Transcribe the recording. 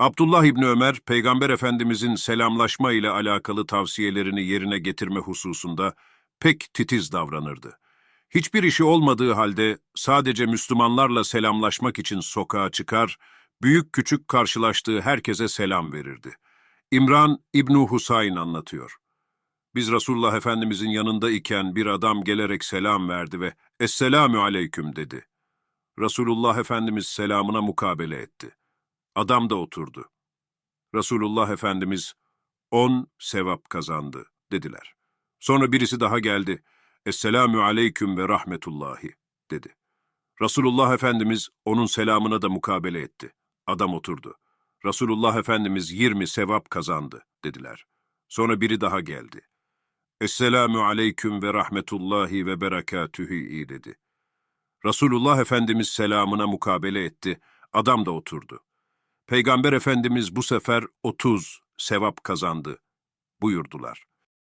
Abdullah İbni Ömer, Peygamber Efendimizin selamlaşma ile alakalı tavsiyelerini yerine getirme hususunda pek titiz davranırdı. Hiçbir işi olmadığı halde sadece Müslümanlarla selamlaşmak için sokağa çıkar, büyük küçük karşılaştığı herkese selam verirdi. İmran İbnu Husayn anlatıyor. Biz Resulullah Efendimizin yanında iken bir adam gelerek selam verdi ve Esselamü aleyküm dedi. Resulullah Efendimiz selamına mukabele etti. Adam da oturdu. Resulullah Efendimiz on sevap kazandı dediler. Sonra birisi daha geldi. Esselamü aleyküm ve rahmetullahi dedi. Resulullah Efendimiz onun selamına da mukabele etti. Adam oturdu. Resulullah Efendimiz yirmi sevap kazandı dediler. Sonra biri daha geldi. Esselamü aleyküm ve rahmetullahi ve berekatühü dedi. Resulullah Efendimiz selamına mukabele etti. Adam da oturdu. Peygamber Efendimiz bu sefer otuz sevap kazandı buyurdular.